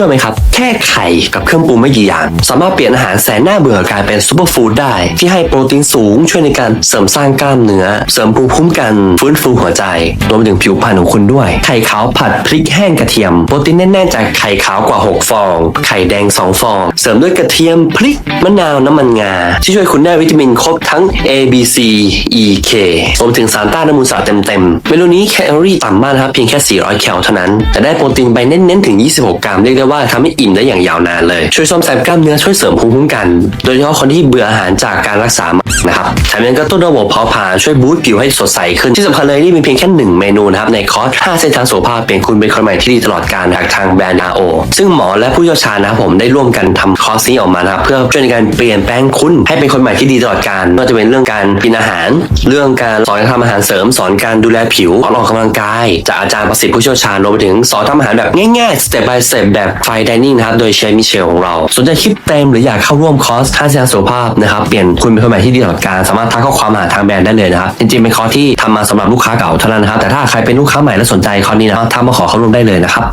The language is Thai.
ชื่อไหมครับ แค่ไข่กับเครื่องปรุงไม่กี่อย่าง สามารถเปลี่ยนอาหารแสนน่าเบื่อกลายเป็นซูเปอร์ฟู้ดได้ ที่ให้โปรตีนสูงช่วยในการเสริมสร้างกล้ามเนื้อ เสริมภูมิคุ้มกันฟื้นฟูหัวใจ รวมถึงผิวพรรณของคุณด้วย ไข่ขาวผัดพริกแห้งกระเทียม โปรตีนแน่นๆจากไข่ขาวกว่า 6 ฟอง ไข่แดง 2 ฟอง เสริมด้วยกระเทียมพริกมะนาวน้ำมันงา ที่ช่วยคุณได้วิตามินครบทั้ง A B C E K รวมถึงสารต้านอนุมูลอิสระเต็มๆเมนูนี้แคลอรี่ต่ำมากนะครับเพียงแค่ 400 แคลเท่านั้นแต่ได้โปรตีนไปเน้นๆถึง 26 กรัมเรียกได้ว่าทำให้อิ่มได้อย่างยาวนานเลย ช่วยซ่อมแซมกล้ามเนื้อช่วยเสริมภูมิคุ้มกัน โดยเฉพาะคนที่เบื่ออาหารจากการรักษานะครับแถมยังกระตุ้นระบบเผาผลาญช่วยบูสต์ผิวให้สดใสขึ้นที่สำคัญเลยนี่เป็นเพียงแค่หนึ่งเมนูนะครับในคอร์ส5เส้นทางสุขภาพเปลี่ยนคุณเป็นคนใหม่ที่ดีตลอดการจากทางแบรนด์ RO ซึ่งหมอและผู้เชี่ยวชาญนะผมได้ร่วมกันทำคอร์สนี้ออกมานะครับเพื่อช่วยในการเปลี่ยนแปลงคุณให้เป็นคนใหม่ที่ดีตลอดการไม่ว่าจะเป็นเรื่องการกินอาหาร เรื่องการสอนทำอาหารเสริม สอนการดูแลผิวอออกกำลังกาย จากอาจารย์ประสิทธิ์ผู้เชี่ยวชาญรวมไปถึงสอนทำอาหารแบบง่ายๆ step by step แบบไฟดิเนิ่งนะครับ โดยเชฟมิเชลของเรา สนใจคลิปเต็มหรืออยากเข้าร่วมคอร์สท่าเสียสุขภาพนะครับ เปลี่ยนคุณเป็นคนใหม่ที่ดีตลอดการสามารถทักข้อความมาหาทางแบรนด์ได้เลยนะครับ จริงๆ เป็นคอร์สที่ทำมาสำหรับลูกค้าเก่าเท่านั้นนะครับ แต่ถ้าใครเป็นลูกค้าใหม่และสนใจคอร์สนี้นะครับทักมาขอเข้าร่วมได้เลยนะครับ